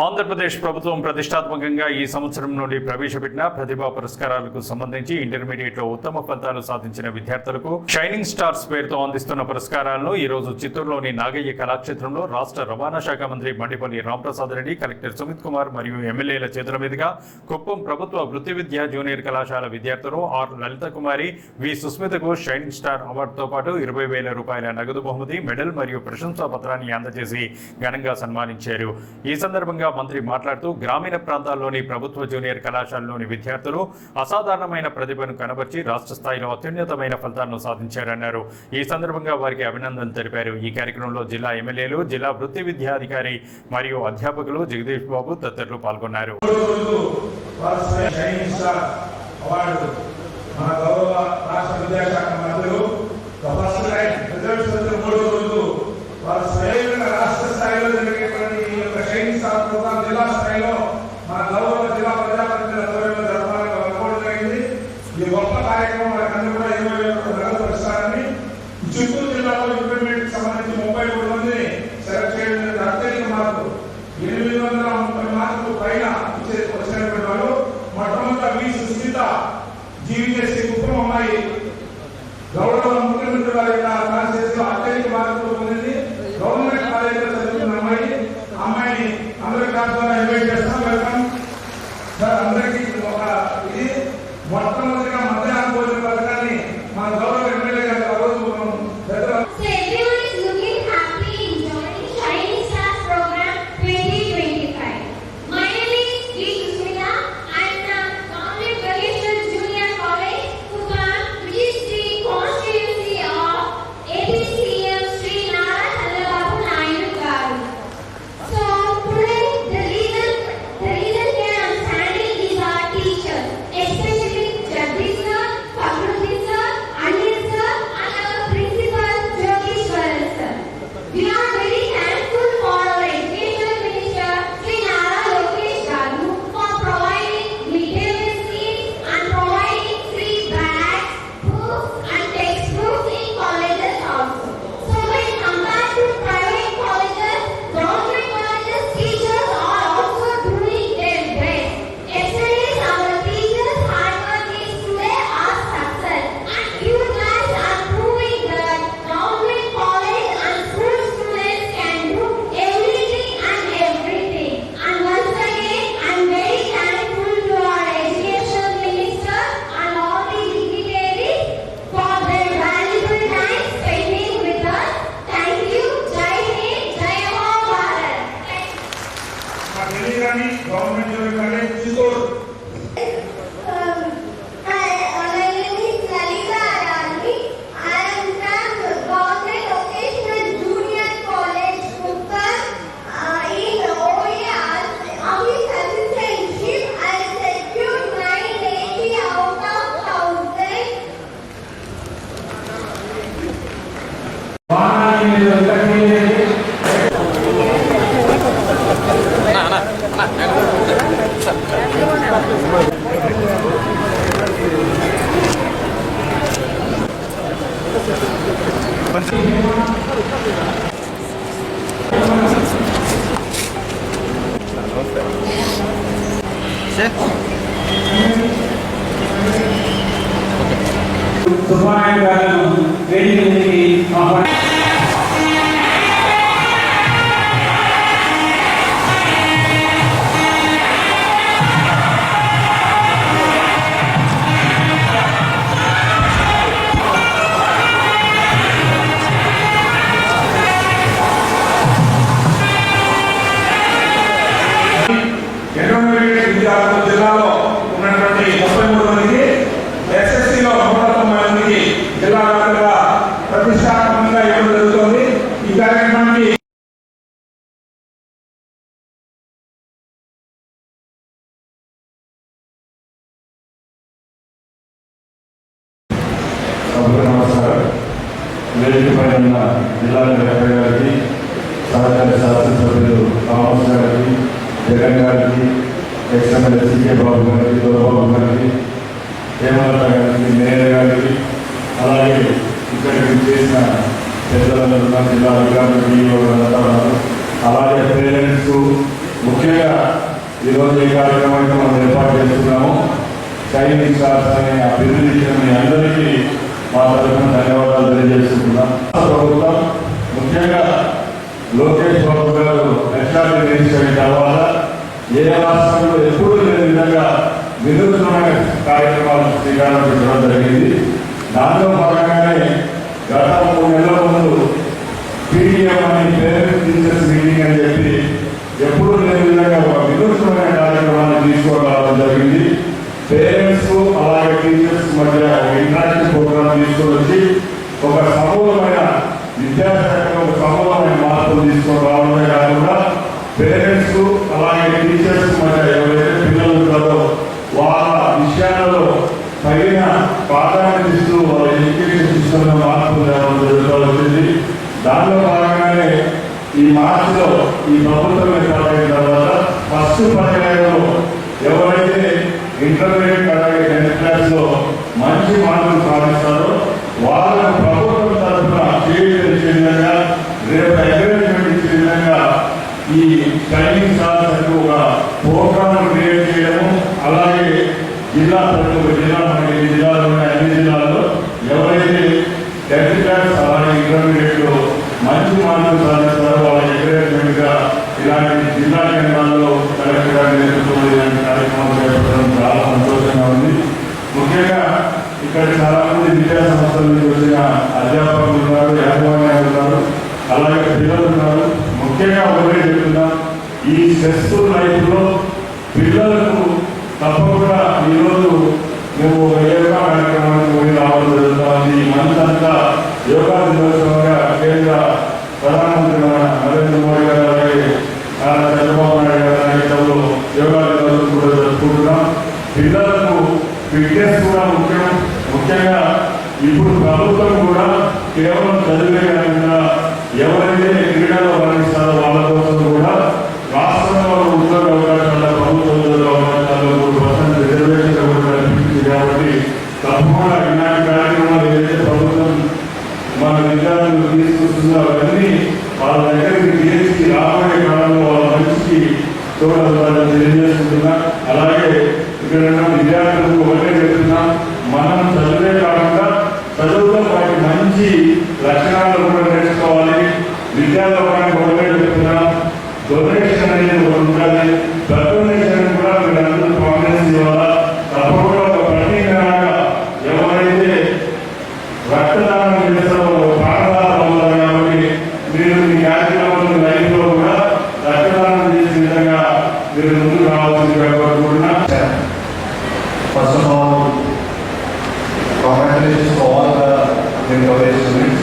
ఆంధ్రప్రదేశ్ ప్రభుత్వం ప్రతిష్టాత్మకంగా ఈ సంవత్సరం నుండి ప్రవేశపెట్టిన ప్రతిభా పురస్కారాలకు సంబంధించి ఇంటర్మీడియట్లో ఉత్తమ ఫలితాలు సాధించిన విద్యార్థులకు షైనింగ్ స్టార్స్ పేరుతో అందిస్తున్న పురస్కారాలను ఈ రోజు చిత్తూరులోని నాగయ్య కళాక్షేత్రంలో రాష్ట్ర రవాణా శాఖ మంత్రి బండిపల్లి రాంప్రసాద్ రెడ్డి కలెక్టర్ సుమిత్ కుమార్ మరియు ఎమ్మెల్యేల చేతుల మీదుగా కుప్పం ప్రభుత్వ వృత్తి విద్యా జూనియర్ కళాశాల విద్యార్థులు ఆర్ లలిత కుమారి వి సుస్మితకు షైనింగ్ స్టార్ అవార్డుతో పాటు ఇరవై వేల రూపాయల నగదు బహుమతి మెడల్ మరియు ప్రశంసా పత్రాన్ని అందజేసి ఘనంగా సన్మానించారు. ఈ సందర్భంగా మంత్రి మాట్లాడుతూ గ్రామీణ ప్రాంతాల్లోని ప్రభుత్వ జూనియర్ కళాశాలలోని విద్యార్థులు అసాధారణమైన ప్రతిభను కనబర్చి రాష్ట్ర స్థాయిలో అత్యున్నతమైన ఫలితాలను సాధించారన్నారు. ఈ సందర్భంగా వారికి అభినందనలు తెలిపారు. ఈ కార్యక్రమంలో జిల్లా ఎమ్మెల్యేలు జిల్లా వృత్తి విద్యాధికారి మరియు అధ్యాపకులు జగదీష్ బాబు తదితరులు పాల్గొన్నారు. మన గౌరవ రాష్ట్ర విద్యాశాఖ మంత్రులు ఫస్ట్ రిజల్ట్స్ మూడో రోజు వారు స్వయం రాష్ట్ర స్థాయిలో జరిగేటువంటి ఈ యొక్క షైనింగ్ స్టార్ ప్రోగ్రామ్ జిల్లా స్థాయిలో మన గౌరవ జిల్లా ప్రజాప్రతినిధుల ఆధ్వర్యంలో జరపాలని అనుకోవడం జరిగింది ఈ గొప్ప కార్యక్రమం మనకందరూ కూడా ఇరవై వేల నగదు పురస్కారాన్ని చిత్తూరు జిల్లాలో ఇంటర్మీడియట్ సంబంధించి ముప్పై మూడు మందిని సెలెక్ట్ చేయడం జరిగింది అత్యధిక మార్కులు ఎనిమిది వందల ముప్పై మార్కులు పైన ఇచ్చే వచ్చినటువంటి వాళ్ళు మొట్టమొదట వి సుస్మిత జీవిచేసి కుటుంబం అమ్మాయి గౌరవ ముఖ్యమంత్రి వారి వేదిక పైన ఉన్న జిల్లా కలెక్టర్ గారికి సహకార శాసనసభ్యులు కామర్స్ గారికి జగన్ గారికి ఎక్స్ఎమ్మెల్యే సికే బాబు గారికి దొరబాబు గారికి హేమలత గారికి మేయర్ గారికి అలాగే ఇక్కడికి చేసిన పెద్దలందరూ జిల్లా అధికారులు DEO అలాగే పేరెంట్స్ ముఖ్యంగా ఈరోజు ఈ కార్యక్రమాన్ని మనం ఏర్పాటు చేస్తున్నాము. చైనీస్ స్టార్స్ అనే అభివృద్ధి చెందిన అందరికీ మా తరఫున ధన్యవాదాలు తెలియజేస్తున్నాం ప్రభుత్వం ముఖ్యంగా లోకేష్ బాబు గారు ఎస్ఆర్టీ రిజిస్టర్ తర్వాత ఏ రాష్ట్రంలో ఎప్పుడూ లేని విధంగా వినూత్నమైన కార్యక్రమాలు శ్రీకారం పెట్టడం జరిగింది. దాంట్లో భాగంగానే గత మూడు నెలల ముందు పీడిఎం అని పేరెంట్స్ టీచర్స్ మీటింగ్ అని చెప్పి ఎప్పుడూ లేని విధంగా ఒక వినూత్నమైన కార్యక్రమాన్ని తీసుకోవడం జరిగింది. పేరెంట్స్ అలాగే టీచర్స్ మధ్య ఇంట్రాక్షన్ తీసుకొని వచ్చి ఒక సమూలమైన విద్యాశాఖలో ఒక సమూలమైన మార్పులు తీసుకొని రావడమే కాకుండా పేరెంట్స్ అలాగే టీచర్స్ మధ్య ఎవరైతే పిల్లలు ఉంటారో వాళ్ళ విషయాలలో తగిన ప్రాధాన్యత ఇస్తూ వాళ్ళ ఎడ్యుకేషన్ సిస్టంలో మార్పులు తేవడం జరుగుతూ వచ్చింది. దానిలో భాగంగానే ఈ మార్చిలో ఈ ప్రభుత్వం ఏర్పాటైన తర్వాత ఫస్ట్ మీరు ముందు రావాల్సిందిగా కోరుకుంటున్నా First of all, congratulations to all the Indian college students.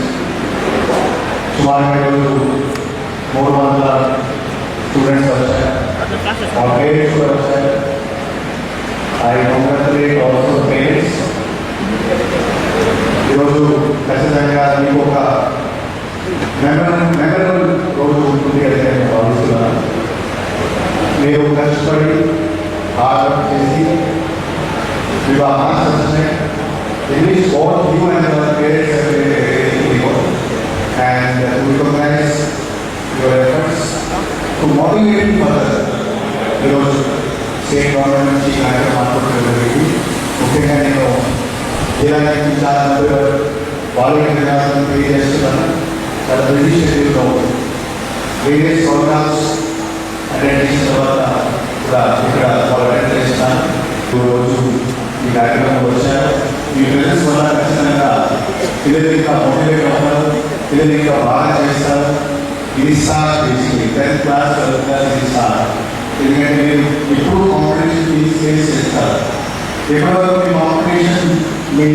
సుమారుగా ఈరోజు మూడు వందల స్టూడెంట్స్ వచ్చారు వాళ్ళ పేరెంట్స్ కూడా వచ్చారు ఐ కంగ్రాచులేట్ ఆల్సో పేరెంట్స్ ఈరోజు ఖచ్చితంగా మీకు ఒక మెమరబుల్ మెమరబుల్ రోజు ఉంటుంది అని నేను భావిస్తున్నాను మీరు కష్టపడి హార్డ్ వర్క్ చేసి You are not sufficient. In which all you and your parents have been very good. And to recognize your efforts to motivate further. ఈరోజు స్టేట్ గవర్నమెంట్ నుంచి ఈ కార్యక్రమాలు జరిగింది ముఖ్యంగా నేను జిల్లా నుంచి చాలా మంది వాలంటీర్ ధన్యవాదాలు తెలియజేస్తున్నాను చాలా బిజీ షెడ్యూల్లో వేరియస్ ప్రోగ్రామ్స్ అటెండ్ చేసిన తర్వాత కూడా ఇక్కడ వాలంటీర్ చేస్తున్నాను ఈరోజు ఈ కార్యక్రమం వచ్చారు ఈ బిజినెస్ వల్ల ఖచ్చితంగా పిల్లలు ఇంకా మోటివేట్ అవుతారు పిల్లలు ఇంకా బాగా చేస్తారు ఇది sir basically tenth class twelfth class ఇది సార్ ఎందుకంటే మీరు ఇప్పుడు కాంపిటీషన్ మీ ఫేస్ చేస్తారు ఎప్పటివరకు మీ కాంపిటీషన్ మీ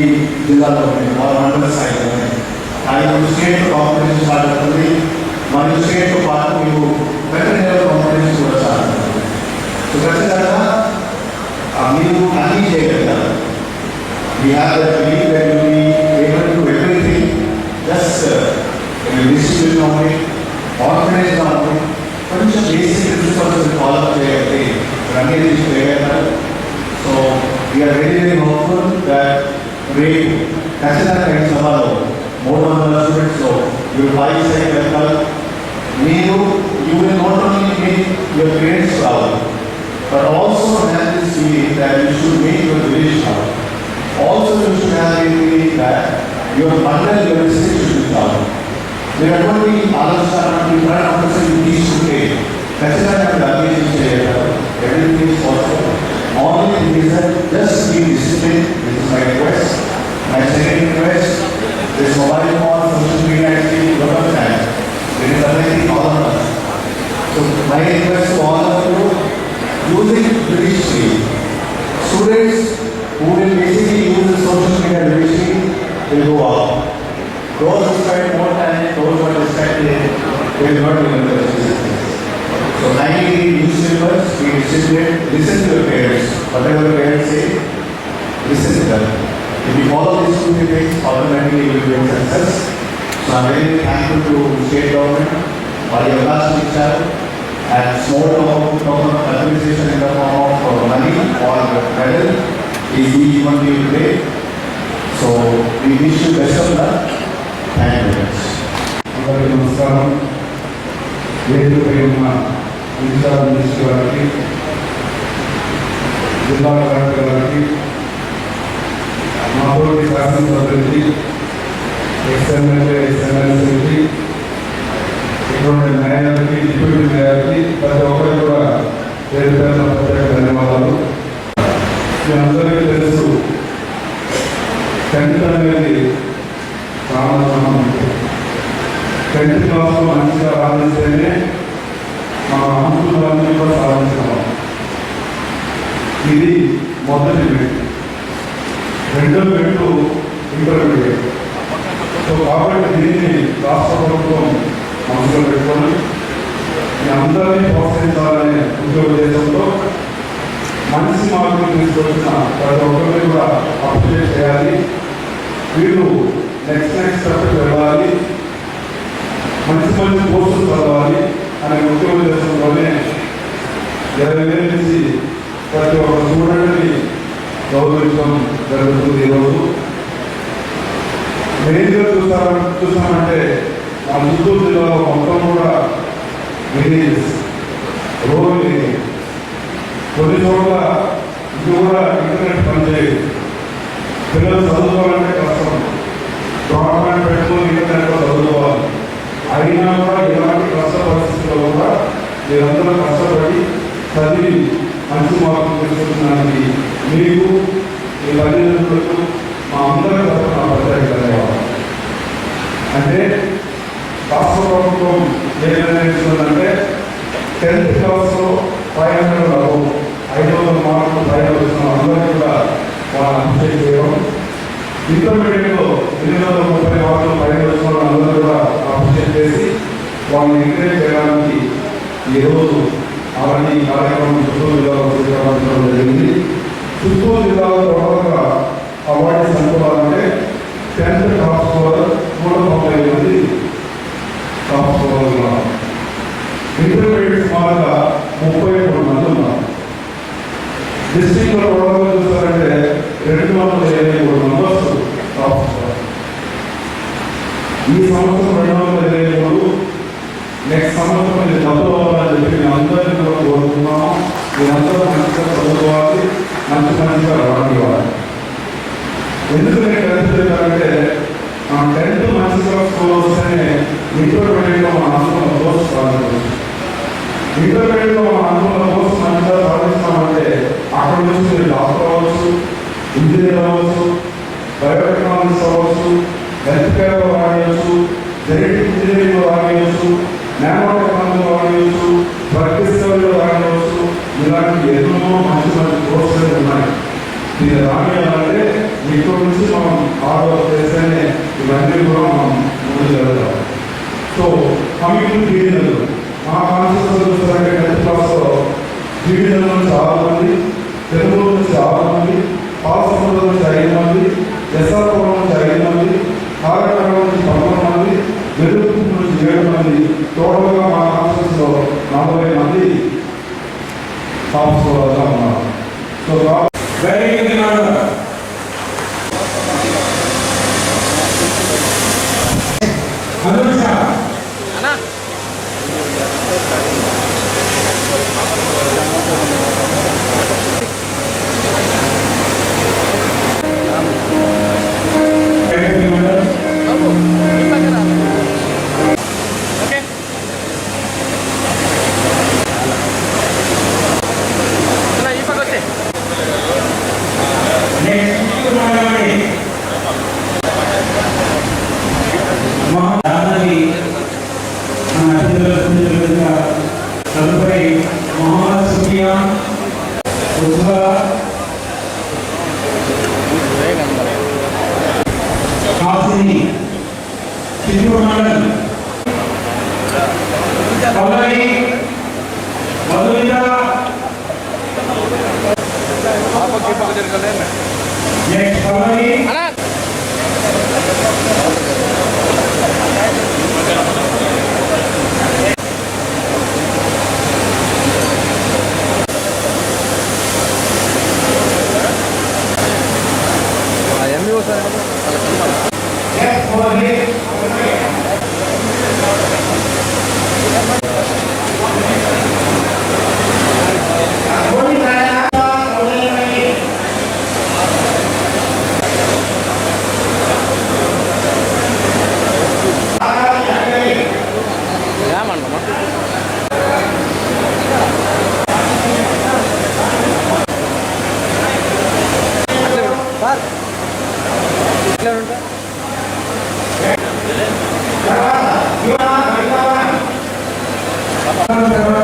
జిల్లాలో ఉంది వాళ్ళ మండల స్థాయిలో ఉంది కానీ ఇప్పుడు స్టేట్ కాంపిటీషన్ స్టార్ట్ అవుతుంది మరియు స్టేట్తో పాటు మీకు ఫెడరల్ సో ఖచ్చితంగా ఆ మీరు అన్నీ చేయగలుగుతారు We have that belief that you will be able to do everything. Just uh, discipline only, confidence only, కొంచెం బేసిక్ ప్రిన్సిపల్స్ ఫాలో చేయగలిగితే అన్నీ చేయగలుగుతారు so we are very very hopeful that రేపు ఖచ్చితంగా ఈ సభలో మూడు వందల స్టూడెంట్స్లో మీరు ఫైవ్ సైడ్ వెళ్తారు మీరు you will not only me your parents but also have this feeling that you should make your village now. Also you should have a feeling that your mandal, your district should be down. There are going to be Alastana, Pitra, Amritsar, these should pay. Kachara and luggage is there. Everything is possible. Only thing is that just be disciplined. This is my request. My second request, this mobile phone, social media is a lot of time. It is affecting all of us. So my request to all of us using judiciary, students who will basically use the social media judiciary will go up. Those who spend more time, those who are distracted, will not be able to. So kindly read newspapers, be disciplined, listen to your parents, whatever your parents say, listen to them. If you follow these two things, automatically you will be a success. So I'm very thankful to state government for the అవకాశం ఇచ్చారు and small amount of administration in the form of uh, money or medal is given to you today. So we wish you best of luck. Thank you very much. అందరికీ నమస్కారం వేదికపై ఉన్న incharge minister గారికి జిల్లా collector గారికి మా తోటి శాసనసభ్యులకి ex-MLA ఎక్స్ఎమ్మెల్సీకి ఇటువంటి న్యాయాలకి డిప్యూటీ న్యాయాలకి ప్రతి ఒక్కరికి కూడా పేరు పేరున ప్రత్యేక ధన్యవాదాలు మీ అందరికీ తెలుసు టెన్త్ అనేది చాలా టెన్త్ క్లాస్ మంచిగా రాణిస్తేనే మన అనుకూలాన్ని కూడా సాధించగలం ఇది మొదటి మెట్టు. రెండో మెట్టు ఇంటర్మీడియట్ సో కాబట్టి దీన్ని రాష్ట్ర ప్రభుత్వం మనసులో పెట్టుకొని మీ అందరినీ ప్రోత్సహించాలనే ఉద్యోగదేశంతో మంచి మార్కులు తీసుకొచ్చిన ప్రతి ఒక్కరిని కూడా అప్డేట్ చేయాలి. వీళ్ళు నెక్స్ట్ నెక్స్ట్ స్టెప్కి వెళ్ళాలి. మంచి మంచి కోర్సులు చదవాలి అనే ముఖ్య ఇరవై వేల నుంచి ప్రతి ఒక్క స్టూడెంట్ని గౌరవించడం జరుగుతుంది ఈరోజు. మెయిన్గా చూస్తారా చూస్తామంటే మా చిత్తూరు జిల్లాలో మొత్తం కూడా విలేజెస్ రూరల్ ఏరియా కొన్ని చోట్ల ఇది కూడా ఇంటర్నెట్ పనిచేయదు. పిల్లలు చదువుకోవాలంటే కష్టం. బ్రాడ్బ్యాండ్ పెట్టుకుని ఇంటర్నెట్లో చదువుకోవాలి. అయినా కూడా ఎలాంటి కష్ట పరిస్థితుల్లో కూడా మీరందరూ కష్టపడి చదివి మంచి మార్పులు తెచ్చుకుంటున్నానికి మీకు మీ తల్లిదండ్రులకు మా అందరూ తరఫున ప్రత్యేక ధన్యవాదాలు. అంటే రాష్ట్ర ప్రభుత్వం ఏం నిర్ణయించిందంటే టెన్త్ క్లాస్లో ఫైవ్ హండ్రెడ్ అబౌ ఐదు వందల మార్కులు పైన వచ్చిన అందరికీ కూడా వాళ్ళని అప్డేట్ చేయడం. ఇంటర్మీడియట్లో ఎనిమిది వందల ముప్పై మార్కులు పైన వచ్చిన వాళ్ళందరూ కూడా అప్డేట్ చేసి వాళ్ళని ఎంకరేజ్ చేయడానికి ఈరోజు అవన్నీ కార్యక్రమం చిత్తూరు జిల్లాలో జరిగింది. చిత్తూరు జిల్లాలో టోటల్గా అవార్డ్స్ అనుకోవాలంటే టెన్త్ టాప్ స్కోర్ నూట తొంభై మంది టాప్ స్కోర్ ఉన్నారు ఇంటర్మీడియట్ సుమారుగా ముప్పై మూడు మంది ఉన్నారు డిస్ట్రిక్ట్లో టోటల్గా చూస్తారంటే రెండు వందల ఇరవై మూడు మెంబర్స్ టాప్ స్కోర్ ఈ సంవత్సరం రెండు వందల ఇరవై మూడు నెక్స్ట్ సంవత్సరం ఇది డబ్బులు అవ్వాలని చెప్పి మేము అందరినీ కూడా కోరుతున్నాము మీరందరూ మంచిగా చదువుకోవాలి మంచి మంచిగా రానివ్వాలి ఎందుకు నేను టెన్త్ చెప్పానంటే మన టెన్త్ మంచిగా స్కోర్ వస్తేనే ఇంటర్మీడియట్లో మన అనుకున్న కోర్సు సాధించవచ్చు ఇంటర్మీడియట్లో మన అనుకున్న కోర్సు మంచిగా సాధిస్తామంటే అక్కడ నుంచి మీరు డాక్టర్ అవ్వచ్చు ఇంజనీర్ అవ్వచ్చు బయోటెక్నాలజిస్ట్ అవ్వచ్చు హెల్త్ కేర్లో రానియచ్చు జెనెటిక్ ఇంజనీరింగ్లో రానియచ్చు నానో Thank you.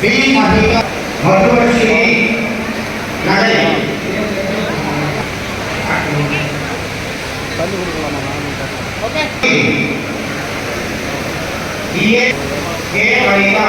બિલ મહિલા મધુવર્ષિની નગરી ઓકે ये ये महीना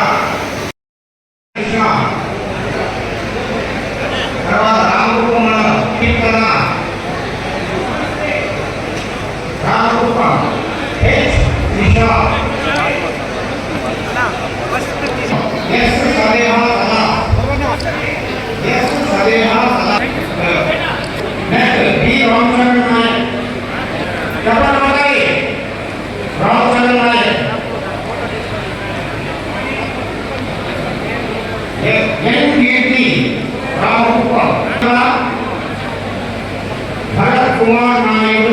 one,